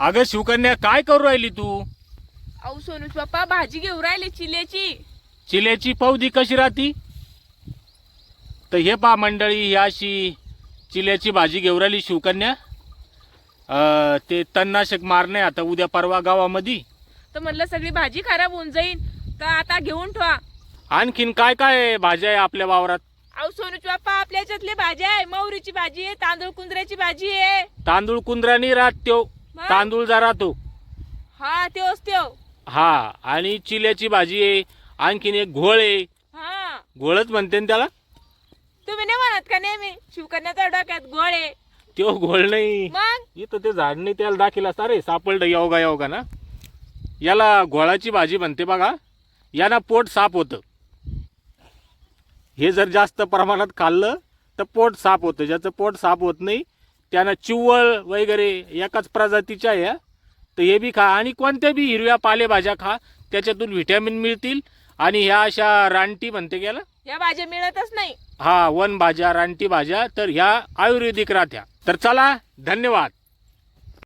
अगं शिवकन्या काय करू राहिली तू? अहो सोनूच पप्पा भाजी घेऊन राहिले चिल्याची चिल्याची पौदी कशी राहती? तर हे पा मंडळी ही अशी चिल्याची भाजी घेऊन राहिली शिवकन्या. अं, ते तणनाशक मारणे आता उद्या परवा गावामध्ये. तर म्हणलं सगळी भाजी खराब होऊन जाईल तर आता घेऊन ठेवा. आणखीन काय काय भाज्या आहे आपल्या वावरात? अहो सोनूच पप्पा आपल्या याच्यातली भाजी आहे. मोहरीची भाजी आहे तांदूळ कुंदऱ्याची भाजी आहे. तांदूळ कुंदरानी राहत त्यो? तांदूळ जा राहतो हा तेच तेव हा आणि चिल्याची भाजी आहे आणखीन एक घोळ आहे. हा. घोळच म्हणते ना त्याला? तुम्ही नाही म्हणत का नेहमी? शिवकन्याचा डोक्यात गोळ आहे. त्यो घोळ नाही. मग? इथं ते झाड नाही त्याला दाखल असता. रे सापडलं योगा योगा ना. याला घोळाची भाजी म्हणते बघा. यानं पोट साफ होतं. हे जर जास्त प्रमाणात खाल्लं तर पोट साफ होतं. ज्याचं पोट साफ होत नाही त्यानं चिवळ वगैरे एकाच प्रजातीच्या आहे. तर हे बी खा. आणि कोणत्या बी हिरव्या पालेभाज्या खा त्याच्यातून व्हिटॅमिन मिळतील. आणि ह्या अशा रानटी म्हणते गेला या भाज्या मिळतच नाही. हा वन भाज्या रानटी भाज्या तर ह्या आयुर्वेदिक राहत्या. तर चला धन्यवाद.